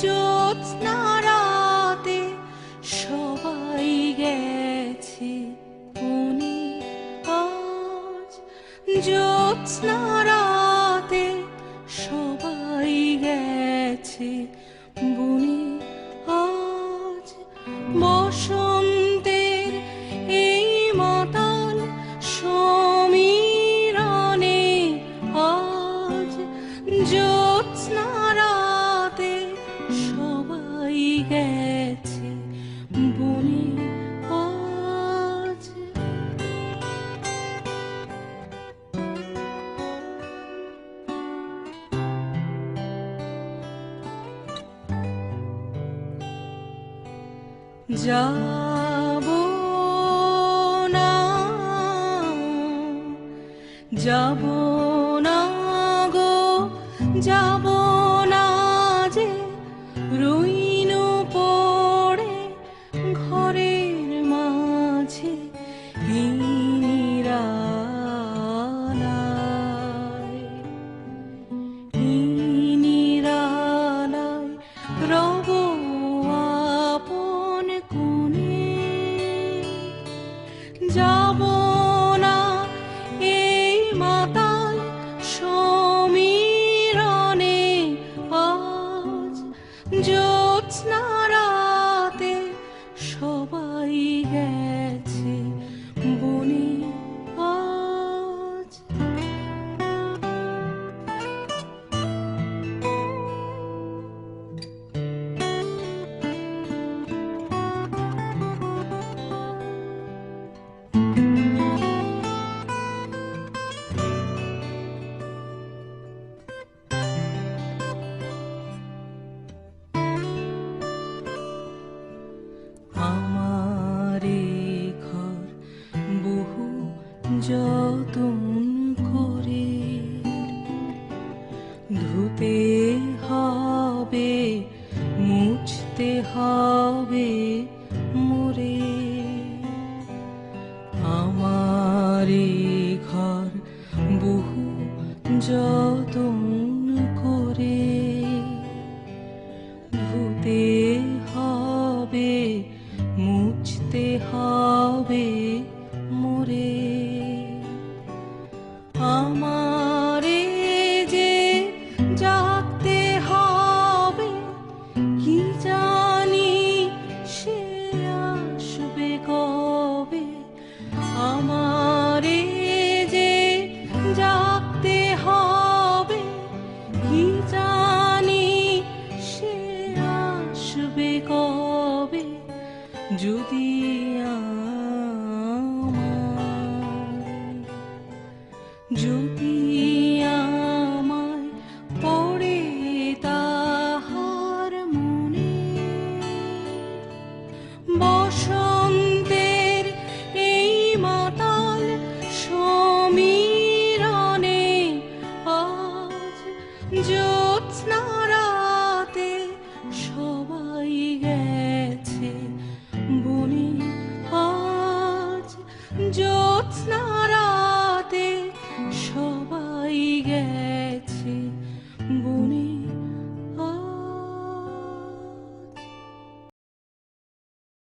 জ্যোৎস্নারাতে সবাই গেছে উনি আজ জ্যোৎস্নারাতে সবাই গেছে সবাই গেছে বনে আজ যাব না যাব না গো যাব 脚步 যতন করে ধুতে হবে মুছতে হবে মরে। আমার ঘর বহু যত আসবে কবে যদি যদি আমায় পড়ে তাহার মনে